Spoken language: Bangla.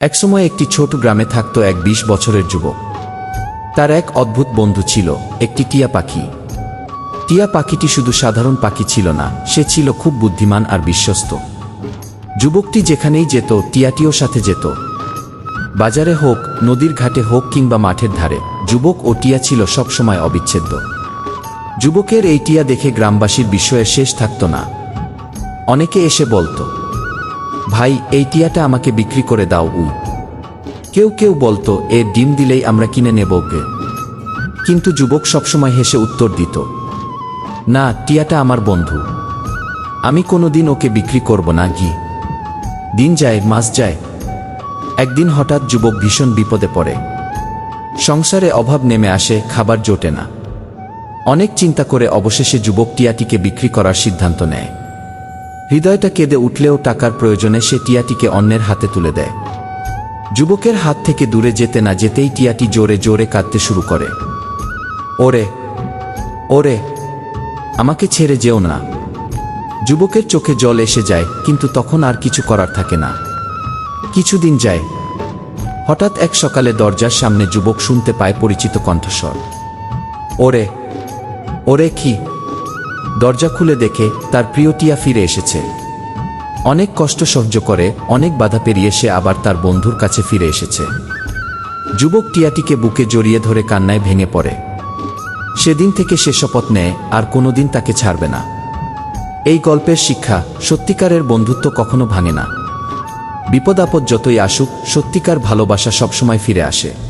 একসময় একটি ছোট গ্রামে থাকত এক বিশ বছরের যুবক। তার এক অদ্ভুত বন্ধু ছিল, একটি টিয়া পাখি। টিয়া পাখিটি শুধু সাধারণ পাখি ছিল না, সে ছিল খুব বুদ্ধিমান আর বিশ্বস্ত। যুবকটি যেখানেই যেত, টিয়াটিও সাথে যেত। বাজারে হোক, নদীর ঘাটে হোক কিংবা মাঠের ধারে, যুবক ও টিয়া ছিল সবসময় অবিচ্ছেদ্য। যুবকের এই টিয়া দেখে গ্রামবাসীর বিস্ময়ের শেষ থাকত না। অনেকে এসে বলতো ভাই, এই টিয়াটা আমাকে বিক্রি করে দাও। উই কেউ কেউ বলতো, এ ডিম দিলেই আমরা কিনে নেব গে কিন্তু যুবক সবসময় হেসে উত্তর দিত, না, টিয়াটা আমার বন্ধু। আমি কোনোদিন ওকে বিক্রি করব না, গি। দিন যায়, মাস যায়। একদিন হঠাৎ যুবক ভীষণ বিপদে পড়ে। সংসারে অভাব নেমে আসে, খাবার জোটে না। অনেক চিন্তা করে অবশেষে যুবক টিয়াটিকে বিক্রি করার সিদ্ধান্ত নেয়। হৃদয়টা কেঁদে উঠলেও টাকার প্রয়োজনে সে টিয়াটিকে অন্যের হাতে তুলে দেয়। যুবকের হাত থেকে দূরে যেতে না যেতেই টিয়াটি জোরে জোরে কাঁদতে শুরু করে। ওরে ওরে, আমাকে ছেড়ে যেও না। যুবকের চোখে জল এসে যায়, কিন্তু তখন আর কিছু করার থাকে না। কিছুদিন যায়। হঠাৎ এক সকালে দরজার সামনে যুবক শুনতে পায় পরিচিত কণ্ঠস্বর। ওরে ওরে কি? দরজা খুলে দেখে তার প্রিয় টিয়া ফিরে এসেছে। অনেক কষ্ট সহ্য করে, অনেক বাধা পেরিয়ে সে আবার তার বন্ধুর কাছে ফিরে এসেছে। যুবক টিয়াটিকে বুকে জড়িয়ে ধরে কান্নায় ভেঙে পড়ে। সেদিন থেকে সে শপথ নেয়, আর কোনোদিন তাকে ছাড়বে না। এই গল্পের শিক্ষা সত্যিকারের বন্ধুত্ব কখনো ভাঙে না। বিপদ আপদ যতই আসুক, সত্যিকার ভালোবাসা সবসময় ফিরে আসে।